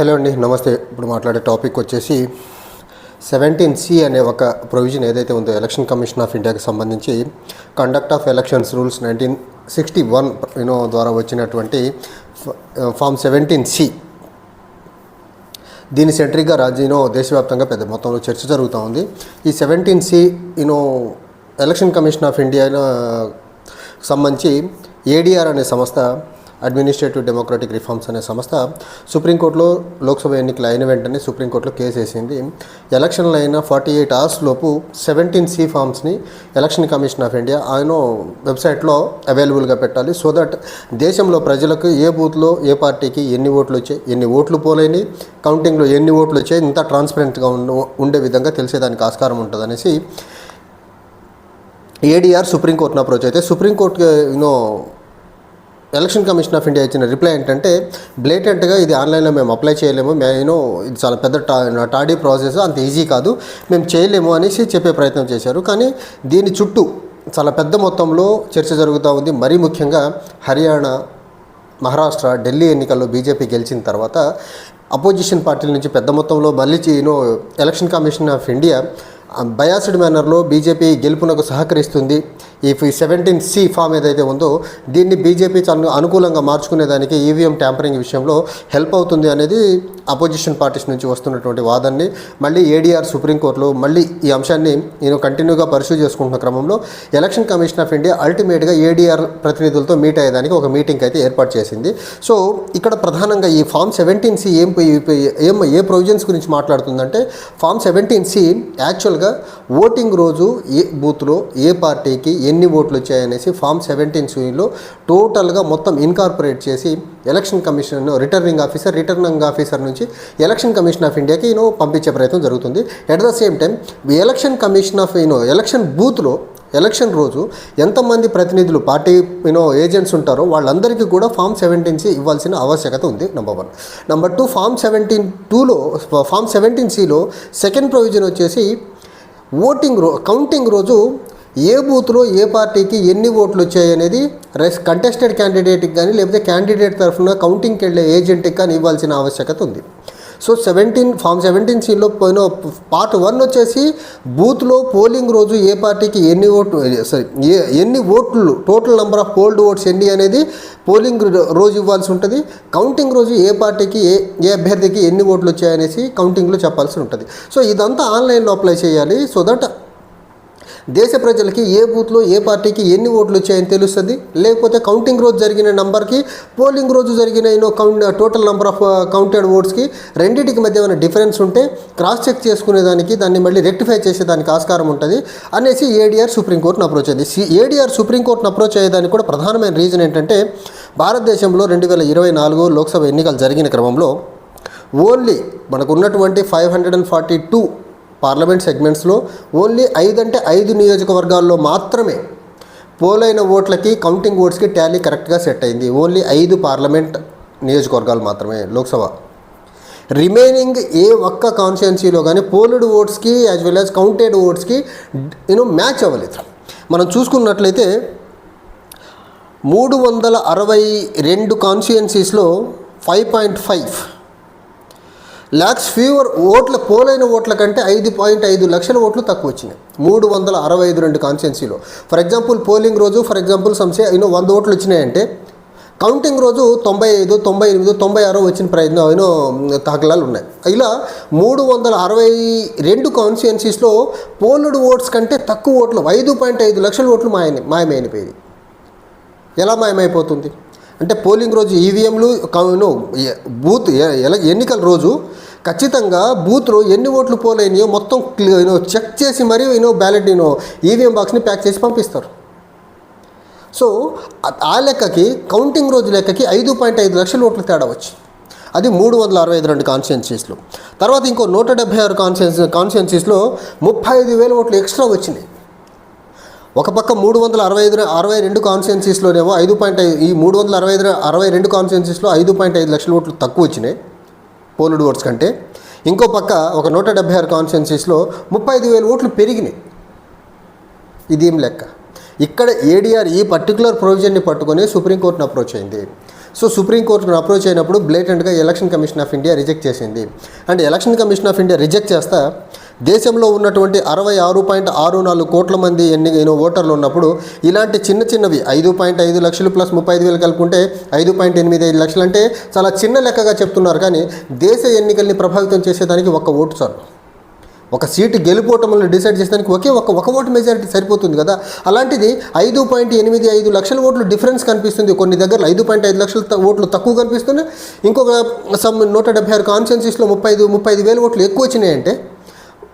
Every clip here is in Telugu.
హలో అండి నమస్తే. ఇప్పుడు మాట్లాడే టాపిక్ వచ్చేసి సెవెంటీన్ సి అనే ఒక ప్రొవిజన్ ఏదైతే ఉందో ఎలక్షన్ కమిషన్ ఆఫ్ ఇండియాకి సంబంధించి conduct of elections rules nineteen sixty one you know ద్వారా వచ్చినటువంటి ఫామ్ సెవెంటీన్ సి. దీని సెంట్రీగా రాజీనో దేశవ్యాప్తంగా పెద్ద మొత్తంలో చర్చ జరుగుతూ ఉంది. ఈ seventeen C you know election commission of India సంబంధించి ఏడిఆర్ అనే సంస్థ అడ్మినిస్ట్రేటివ్ డెమోక్రటిక్ రిఫార్మ్స్ అనే సంస్థ సుప్రీంకోర్టులో లోక్సభ ఎన్నికలు అయిన వెంటనే సుప్రీంకోర్టులో కేసు వేసింది. ఎలక్షన్లు అయిన ఫార్టీ ఎయిట్ అవర్స్ లోపు సెవెంటీన్ సి ఫామ్స్ని ఎలక్షన్ కమిషన్ ఆఫ్ ఇండియా ఆయన వెబ్సైట్లో అవైలబుల్గా పెట్టాలి. సో దట్ దేశంలో ప్రజలకు ఏ బూత్లో ఏ పార్టీకి ఎన్ని ఓట్లు వచ్చాయి ఎన్ని ఓట్లు పోలేని కౌంటింగ్లో ఎన్ని ఓట్లు వచ్చాయి ఇంత ట్రాన్స్పరెంట్గా ఉండ ఉండే విధంగా తెలిసేదానికి ఆస్కారం ఉంటుంది అనేసి ఏడీఆర్ సుప్రీంకోర్టును అప్రోచ్ అయితే supreme court you know election commission of India ఇచ్చిన రిప్లై ఏంటంటే బ్లేటెంట్గా ఇది ఆన్లైన్లో మేము అప్లై చేయలేము. మేము ఇది చాలా పెద్ద టా టాడీ ప్రాసెస్ అంత ఈజీ కాదు. మేము చేయలేము అనేసి చెప్పే ప్రయత్నం చేశారు. కానీ దీని చుట్టూ చాలా పెద్ద మొత్తంలో చర్చ జరుగుతూ ఉంది. మరీ ముఖ్యంగా హర్యానా మహారాష్ట్ర ఢిల్లీ ఎన్నికల్లో బీజేపీ గెలిచిన తర్వాత అపోజిషన్ పార్టీల నుంచి పెద్ద మొత్తంలో మళ్ళీ you know election commission of India biased మేనర్లో BJP గెలుపునకు సహకరిస్తుంది. ఈ సెవెంటీన్ సి ఫామ్ ఏదైతే ఉందో దీన్ని బీజేపీ చాలా అనుకూలంగా మార్చుకునేదానికి ఈవీఎం ట్యాంపరింగ్ విషయంలో హెల్ప్ అవుతుంది అనేది అపోజిషన్ పార్టీస్ నుంచి వస్తున్నటువంటి వాదనని మళ్ళీ ఏడీఆర్ సుప్రీంకోర్టులో మళ్ళీ ఈ అంశాన్ని నేను కంటిన్యూగా పరిశీలి చేసుకుంటున్న క్రమంలో ఎలక్షన్ కమిషన్ ఆఫ్ ఇండియా అల్టిమేట్గా ఏడీఆర్ ప్రతినిధులతో మీట్ అయ్యేదానికి ఒక మీటింగ్ అయితే ఏర్పాటు చేసింది. సో ఇక్కడ ప్రధానంగా ఈ ఫామ్ సెవెంటీన్ సి ఏం ఏం ఏ ప్రొవిజన్స్ గురించి మాట్లాడుతుందంటే ఫామ్ సెవెంటీన్ సి యాక్చువల్గా ఓటింగ్ రోజు ఏ బూత్లో ఏ పార్టీకి ఎన్ని ఓట్లు వచ్చాయనేసి ఫామ్ సెవెంటీన్ సిలో టోటల్గా మొత్తం ఇన్కార్పొరేట్ చేసి election commission returning officer returning officer నుంచి ఎలక్షన్ కమిషన్ ఆఫ్ ఇండియాకి ఈయన పంపించే ప్రయత్నం జరుగుతుంది. At the same time election commission of you know election బూత్లో ఎలక్షన్ రోజు ఎంతమంది ప్రతినిధులు పార్టీ యూనో ఏజెంట్స్ ఉంటారో వాళ్ళందరికీ కూడా ఫామ్ సెవెంటీన్సీ ఇవ్వాల్సిన ఆవశ్యకత ఉంది number one number two form seventeen టూలో ఫామ్ సెవెంటీన్ సిలో సెకండ్ ప్రొవిజన్ వచ్చేసి ఓటింగ్ రో కౌంటింగ్ రోజు ఏ బూత్లో ఏ పార్టీకి ఎన్ని ఓట్లు వచ్చాయి అనేది రెస్ కంటెస్టెడ్ క్యాండిడేట్కి కానీ లేకపోతే క్యాండిడేట్ తరఫున కౌంటింగ్కి వెళ్ళే ఏజెంట్కి కానీ ఇవ్వాల్సిన ఆవశ్యకత ఉంది. సో సెవెంటీన్ ఫామ్ సెవెంటీన్ సీలో పోయిన పార్ట్ వన్ వచ్చేసి బూత్లో పోలింగ్ రోజు ఏ పార్టీకి ఎన్ని ఓట్లు సారీ ఏ ఎన్ని ఓట్లు total number of polled votes ఎన్ని అనేది పోలింగ్ రోజు ఇవ్వాల్సి ఉంటుంది. కౌంటింగ్ రోజు ఏ పార్టీకి ఏ ఏ అభ్యర్థికి ఎన్ని ఓట్లు వచ్చాయనేసి కౌంటింగ్లో చెప్పాల్సి ఉంటుంది. సో ఇదంతా ఆన్లైన్లో అప్లై చేయాలి. సో దట్ దేశ ప్రజలకి ఏ బూత్లో ఏ పార్టీకి ఎన్ని ఓట్లు వచ్చాయని తెలుస్తుంది? లేకపోతే కౌంటింగ్ రోజు జరిగిన నంబర్కి పోలింగ్ రోజు జరిగిన count total number of counted ఓట్స్కి రెండింటికి మధ్య ఏమైనా డిఫరెన్స్ ఉంటే క్రాస్ చెక్ చేసుకునేదానికి దాన్ని మళ్ళీ రెక్టిఫై చేసేదానికి ఆస్కారం ఉంటుంది అనేసి ఏడీఆర్ సుప్రీంకోర్టును అప్రోచ్ అయింది సి ఏడీఆర్ సుప్రీంకోర్టును అప్రోచ్ అయ్యేదానికి కూడా ప్రధానమైన రీజన్ ఏంటంటే భారతదేశంలో రెండు వేల ఇరవై నాలుగు లోక్సభ ఎన్నికలు జరిగిన క్రమంలో ఓన్లీ మనకు ఉన్నటువంటి five hundred and forty two parliament సెగ్మెంట్స్లో only ఐదంటే ఐదు నియోజకవర్గాల్లో మాత్రమే పోలైన ఓట్లకి కౌంటింగ్ ఓట్స్కి టాలీ కరెక్ట్గా సెట్ అయింది. ఓన్లీ ఐదు పార్లమెంట్ నియోజకవర్గాలు మాత్రమే లోక్సభ. రిమైనింగ్ ఏ ఒక్క కాన్స్టిట్యున్సీలో కానీ పోల్డ్ ఓట్స్కి యాజ్ వెల్ యాజ్ కౌంటెడ్ ఓట్స్కి యూనో మ్యాచ్ అవ్వలేదు. మనం చూసుకున్నట్లయితే మూడు వందల అరవై రెండు కాన్స్టిట్యున్సీస్లో five point five lakhs fewer ఓట్ల పోలైన ఓట్ల కంటే ఐదు పాయింట్ ఐదు లక్షల ఓట్లు తక్కువ వచ్చినాయి మూడు వందల అరవై ఐదు రెండు కాన్స్టిట్యున్సీలో ఫర్ ఎగ్జాంపుల్ పోలింగ్ రోజు ఫర్ ఎగ్జాంపుల్ సంశయ యూనో వంద ఓట్లు వచ్చినాయంటే కౌంటింగ్ రోజు తొంభై ఐదు తొంభై ఎనిమిది తొంభై ఆరో వచ్చిన ప్రయత్నం అయినో దాఖలాలు ఉన్నాయి. ఇలా మూడు వందల అరవై రెండు కాన్స్టిట్యున్సీస్లో పోల్డ్ ఓట్స్ కంటే తక్కువ ఓట్లు ఐదు పాయింట్ ఐదు లక్షల ఓట్లు మాయని మాయమైపోయింది ఎలా మాయమైపోతుంది? అంటే పోలింగ్ రోజు ఈవీఎంలు బూత్ ఎన్నికల రోజు ఖచ్చితంగా బూత్లో ఎన్ని ఓట్లు పోలేనియో మొత్తం యూనో చెక్ చేసి మరీ you know ballot you know EVM బాక్స్ని ప్యాక్ చేసి పంపిస్తారు. సో ఆ- ఆ లెక్కకి కౌంటింగ్ రోజు లెక్కకి ఐదు పాయింట్ ఐదు లక్షల ఓట్లు తేడా వచ్చి అది మూడు వందల అరవై ఐదు రెండు కాన్స్టిట్యున్సీస్లో. తర్వాత ఇంకో నూట డెబ్బై ఆరు కాన్స్టిట్యున్సీ కాన్స్టిట్యున్సీస్లో ముప్పై ఐదు వేల ఓట్లు ఎక్స్ట్రా వచ్చినాయి. ఒక పక్క మూడు వందల అరవై ఐదు అరవై రెండు కాన్స్టిట్యున్సీస్లోనేమో ఐదు పాయింట్ ఐదు ఈ మూడు వందల అరవై ఐదు అరవై రెండు కాన్స్టిట్యున్సీస్లో ఐదు పాయింట్ ఐదు లక్షల ఓట్లు తక్కువ వచ్చినాయి పోలుడు ఓట్స్ కంటే. ఇంకో పక్క ఒక నూట డెబ్బై ఆరు కాన్స్టిట్యున్సీస్లో ముప్పై ఐదు వేల ఓట్లు పెరిగినాయి. ఇదేం లెక్క? ఇక్కడ ఏడీఆర్ ఈ పర్టికులర్ ప్రొవిజన్ని పట్టుకొని సుప్రీంకోర్టును అప్రోచ్ అయింది. సో సుప్రీంకోర్టును అప్రోచ్ అయినప్పుడు బ్లేటెంట్గా election commission of India reject చేసింది. And election commission of India reject చేస్తా దేశంలో ఉన్నటువంటి అరవై ఆరు పాయింట్ ఆరు నాలుగు కోట్ల మంది ఎన్ని ఓటర్లు ఉన్నప్పుడు ఇలాంటి చిన్న చిన్నవి ఐదు పాయింట్ ఐదు లక్షలు ప్లస్ ముప్పై ఐదు వేలు కలుపుకుంటే ఐదు పాయింట్ ఎనిమిది ఐదు లక్షలు అంటే చాలా చిన్న లెక్కగా చెప్తున్నారు కానీ దేశ ఎన్నికల్ని ప్రభావితం చేసేదానికి ఒక్క ఓటు సార్ ఒక సీటు గెలుపోవటంలో డిసైడ్ చేసేదానికి ఒకే ఒక ఒక ఓటు మెజారిటీ సరిపోతుంది కదా. అలాంటిది ఐదు పాయింట్ ఎనిమిది ఐదు లక్షల ఓట్లు డిఫరెన్స్ కనిపిస్తుంది. కొన్ని దగ్గర ఐదు పాయింట్ ఐదు లక్షల ఓట్లు తక్కువ కనిపిస్తున్నాయి. ఇంకొక సమ్ నూట డెబ్బై ఆరు కాన్సెన్సీస్లో ముప్పై ఐదు ముప్పై ఐదు వేల ఓట్లు ఎక్కువ వచ్చినాయంటే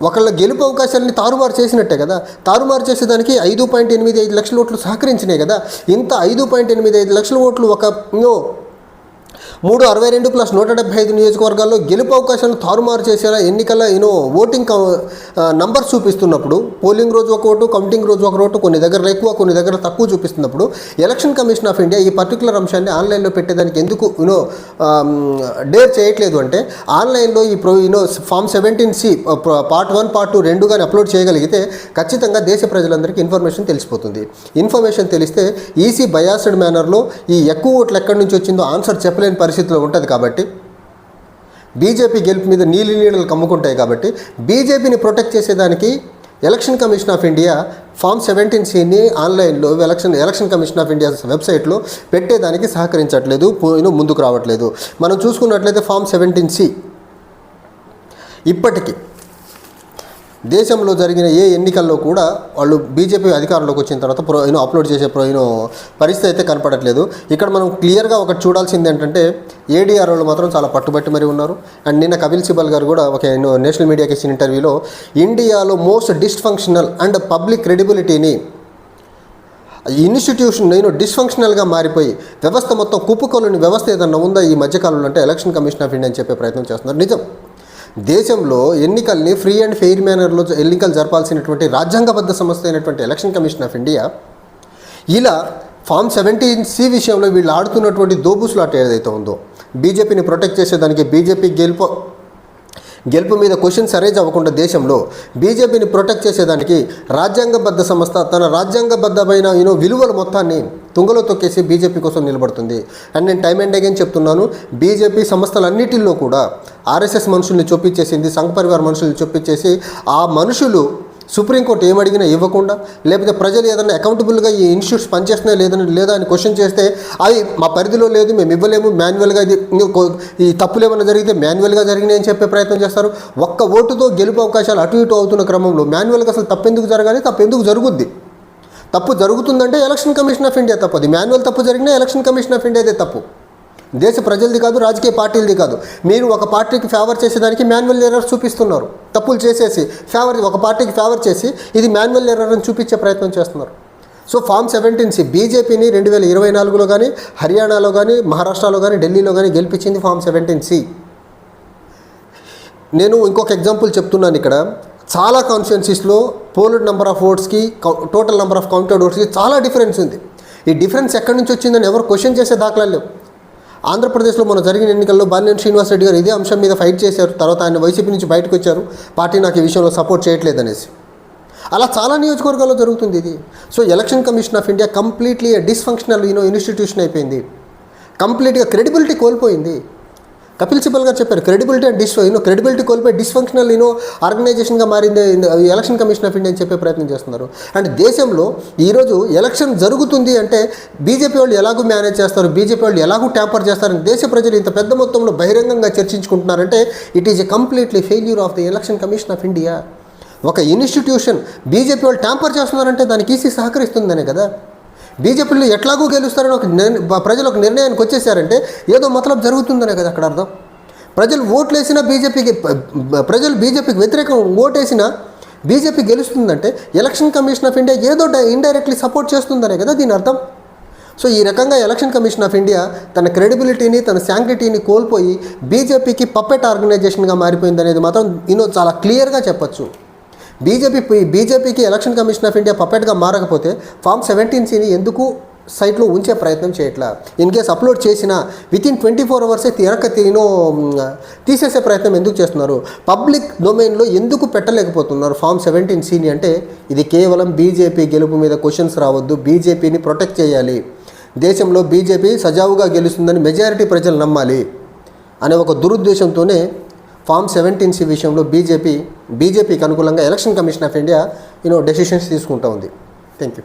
ఒకళ్ళ గెలుపు అవకాశాలని తారుమారు చేసినట్టే కదా. తారుమారు చేసేదానికి ఐదు పాయింట్ ఎనిమిది ఐదు లక్షల ఓట్లు సహకరించినాయి కదా. ఇంత ఐదు పాయింట్ ఎనిమిది ఐదు లక్షల ఓట్లు ఒక మూడు అరవై రెండు ప్లస్ నూట డెబ్బై ఐదు నియోజకవర్గాల్లో గెలుపు అవకాశాలను తారుమారు చేసేలా ఎన్నికల యూనో ఓటింగ్ నంబర్ చూపిస్తున్నప్పుడు పోలింగ్ రోజు ఒక ఓటు కౌంటింగ్ రోజు ఒక ఓటు కొన్ని దగ్గర ఎక్కువ కొన్ని దగ్గర తక్కువ చూపిస్తున్నప్పుడు ఎలక్షన్ కమిషన్ ఆఫ్ ఇండియా ఈ పర్టికులర్ అంశాన్ని ఆన్లైన్లో పెట్టేదానికి ఎందుకు యూనో డేర్ చేయట్లేదు అంటే ఆన్లైన్లో ఈ pro you know form seventeen C part one part two రెండు కానీ అప్లోడ్ చేయగలిగితే ఖచ్చితంగా దేశ ప్రజలందరికీ ఇన్ఫర్మేషన్ తెలిసిపోతుంది. ఇన్ఫర్మేషన్ తెలిస్తే ఈసీ బయాస్డ్ మేనర్లో ఈ ఎక్కువ ఓట్లు ఎక్కడి నుంచి వచ్చిందో ఆన్సర్ చెప్పలేని పరిస్థితి పరిస్థితిలో ఉంటుంది కాబట్టి బీజేపీ గెలుపు మీద నీలి నీడలు కమ్ముకుంటాయి కాబట్టి బీజేపీని ప్రొటెక్ట్ చేసేదానికి election commission of India form seventeen సిని ఆన్లైన్లో election election commission of India వెబ్సైట్లో పెట్టేదానికి సహకరించట్లేదు పోయిన ముందుకు రావట్లేదు. మనం చూసుకున్నట్లయితే ఫామ్ సెవెంటీన్ సి ఇప్పటికీ దేశంలో జరిగిన ఏ ఎన్నికల్లో కూడా వాళ్ళు బీజేపీ అధికారంలోకి వచ్చిన తర్వాత ప్రో యూనో అప్లోడ్ చేసే ప్రో యూనో పరిస్థితి అయితే కనపడట్లేదు. ఇక్కడ మనం క్లియర్గా ఒకటి చూడాల్సింది ఏంటంటే ఏడీఆర్ వాళ్ళు మాత్రం చాలా పట్టుబట్టి మరి ఉన్నారు. అండ్ నిన్న కపిల్ సిబల్ గారు కూడా ఒక నేషనల్ మీడియాకి ఇచ్చిన ఇంటర్వ్యూలో ఇండియాలో మోస్ట్ డిస్ఫంక్షనల్ అండ్ పబ్లిక్ క్రెడిబిలిటీని ఇన్స్టిట్యూషన్ నేను డిస్ఫంక్షనల్గా మారిపోయి వ్యవస్థ మొత్తం కుప్పుకోలేని వ్యవస్థ ఏదన్నా ఉందా ఈ మధ్యకాలంలో? అంటే ఎలక్షన్ కమిషన్ ఆఫ్ ఇండియా అని చెప్పే ప్రయత్నం చేస్తున్నారు. నిజం. దేశంలో ఎన్నికల్ని ఫ్రీ అండ్ ఫెయిర్ మేనర్లో ఎన్నికలు జరపాల్సినటువంటి రాజ్యాంగబద్ధ సంస్థ అయినటువంటి ఎలక్షన్ కమిషన్ ఆఫ్ ఇండియా ఇలా ఫామ్ సెవెంటీన్ సి విషయంలో వీళ్ళు ఆడుతున్నటువంటి దోబుసులాట ఏదైతే ఉందో బీజేపీని ప్రొటెక్ట్ చేసేదానికి బీజేపీ గెలుపు గెలుపు మీద క్వశ్చన్స్ అరేంజ్ అవ్వకుండా దేశంలో బీజేపీని ప్రొటెక్ట్ చేసేదానికి రాజ్యాంగబద్ధ సంస్థ తన రాజ్యాంగబద్ధమైన యూనో విలువల మొత్తాన్ని తుంగలో తొక్కేసి బీజేపీ కోసం నిలబడుతుంది. అండ్ నేను టైం అండ్ అగైన్ చెప్తున్నాను బీజేపీ సంస్థలన్నిటిల్లో కూడా ఆర్ఎస్ఎస్ మనుషుల్ని చొప్పించేసింది సంఘ పరివార మనుషుల్ని చొప్పించేసి ఆ మనుషులు సుప్రీంకోర్టు ఏమడిగినా ఇవ్వకుండా లేకపోతే ప్రజలు ఏదైనా అకౌంటబుల్గా ఈ ఇన్స్టిట్యూట్స్ పనిచేస్తున్నాయి లేదని లేదా అని క్వశ్చన్ చేస్తే అది మా పరిధిలో లేదు మేము ఇవ్వలేము మాన్యువల్గా ఇది ఈ తప్పులు ఏమైనా జరిగితే మాన్యువల్గా జరిగినాయి అని చెప్పే ప్రయత్నం చేస్తారు. ఒక్క ఓటుతో గెలుపు అవకాశాలు అటు ఇటు అవుతున్న క్రమంలో మాన్యువల్గా అసలు తప్పెందుకు జరగాలి? తప్పు ఎందుకు జరుగుద్ది? తప్పు జరుగుతుందంటే ఎలక్షన్ కమిషన్ ఆఫ్ ఇండియా తప్పు. అది మాన్యువల్ తప్పు జరిగినా ఎలక్షన్ కమిషన్ ఆఫ్ ఇండియాదే తప్పు. దేశ ప్రజలది కాదు రాజకీయ పార్టీలది కాదు. మీరు ఒక పార్టీకి ఫేవర్ చేసేదానికి మాన్యువల్ ఎర్రర్ చూపిస్తున్నారు. తప్పులు చేసేసి ఫేవర్ ఒక పార్టీకి ఫేవర్ చేసి ఇది మాన్యువల్ ఎర్రర్ అని చూపించే ప్రయత్నం చేస్తున్నారు. సో ఫామ్ సెవెంటీన్ సి బీజేపీని రెండు వేల ఇరవై నాలుగులో కానీ హర్యానాలో కానీ మహారాష్ట్రలో కానీ ఢిల్లీలో కానీ గెలిపించింది ఫామ్ సెవెంటీన్ సి. నేను ఇంకొక ఎగ్జాంపుల్ చెప్తున్నాను ఇక్కడ. చాలా కాన్స్టిట్యున్సీస్లో పోల్డ్ నెంబర్ ఆఫ్ ఓట్స్కి టోటల్ నెంబర్ ఆఫ్ కౌంటెడ్ ఓట్స్కి చాలా డిఫరెన్స్ ఉంది. ఈ డిఫరెన్స్ ఎక్కడి నుంచి వచ్చిందని ఎవరు క్వశ్చన్ చేసే దాఖలా లేవు. ఆంధ్రప్రదేశ్లో మన జరిగిన ఎన్నికల్లో బాలినేని శ్రీనివాస్ రెడ్డి గారు ఇదే అంశం మీద ఫైట్ చేశారు. తర్వాత ఆయన వైసీపీ నుంచి బయటకు వచ్చారు. పార్టీ నాకు ఈ విషయంలో సపోర్ట్ చేయట్లేదనేసి. అలా చాలా నియోజకవర్గాల్లో జరుగుతుంది ఇది. So election commission of India completely dysfunctional you know institution అయిపోయింది. కంప్లీట్గా క్రెడిబిలిటీ కోల్పోయింది. కపిల్ సిబల్ గారు చెప్పారు credibility and dis you know credibility కోల్పోయి డిస్ఫంక్షనల్ యూనో ఆర్గనైజేషన్గా మారింది ఎలక్షన్ కమిషన్ ఆఫ్ ఇండియా అని చెప్పే ప్రయత్నం చేస్తున్నారు. అండ్ దేశంలో ఈరోజు ఎలక్షన్ జరుగుతుంది అంటే బీజేపీ వాళ్ళు ఎలాగూ మేనేజ్ చేస్తారు బీజేపీ వాళ్ళు ఎలాగూ ట్యాంపర్ చేస్తారని దేశ ప్రజలు ఇంత పెద్ద మొత్తంలో బహిరంగంగా చర్చించుకుంటున్నారంటే it is a completely failure of the election commission of India ఒక ఇన్స్టిట్యూషన్ బీజేపీ వాళ్ళు ట్యాంపర్ చేస్తున్నారంటే దానికి ఈసీ సహకరిస్తుందనే కదా. బీజేపీలో ఎట్లాగూ గెలుస్తారని ఒక ప్రజలు ఒక నిర్ణయానికి వచ్చేసారంటే ఏదో మతలబ్ జరుగుతుందనే కదా అక్కడ అర్థం. ప్రజలు ఓట్లేసినా బీజేపీకి ప్రజలు బీజేపీకి వ్యతిరేకం ఓటేసినా బీజేపీ గెలుస్తుందంటే ఎలక్షన్ కమిషన్ ఆఫ్ ఇండియా ఏదో ఇండైరెక్ట్లీ సపోర్ట్ చేస్తుందనే కదా దీని అర్థం. సో ఈ రకంగా ఎలక్షన్ కమిషన్ ఆఫ్ ఇండియా తన క్రెడిబిలిటీని తన శాంక్టిటీని కోల్పోయి బీజేపీకి పప్పెట్ ఆర్గనైజేషన్గా మారిపోయింది అనేది మాత్రం ఇన్నో చాలా క్లియర్గా చెప్పొచ్చు. బీజేపీ బీజేపీకి ఎలక్షన్ కమిషన్ ఆఫ్ ఇండియా పప్పెట్గా మారకపోతే ఫామ్ సెవెంటీన్ సిని ఎందుకు సైట్లో ఉంచే ప్రయత్నం చేయట్లా? ఇన్ కేస్ అప్లోడ్ చేసినా వితిన్ ట్వంటీ ఫోర్ అవర్సే తిరక తీనో తీసేసే ప్రయత్నం ఎందుకు చేస్తున్నారు? పబ్లిక్ డొమైన్లో ఎందుకు పెట్టలేకపోతున్నారు ఫామ్ సెవెంటీన్ సీని అంటే? ఇది కేవలం బీజేపీ గెలుపు మీద క్వశ్చన్స్ రావద్దు బీజేపీని ప్రొటెక్ట్ చేయాలి. దేశంలో బీజేపీ సజావుగా గెలుస్తుందని మెజారిటీ ప్రజలు నమ్మాలి. అనే ఒక దురుద్దేశంతోనే ఫామ్ సెవెంటీన్ సి విషయంలో బీజేపీ బీజేపీకి అనుకూలంగా election commission of India you know decisions తీసుకుంటా ఉంది. Thank you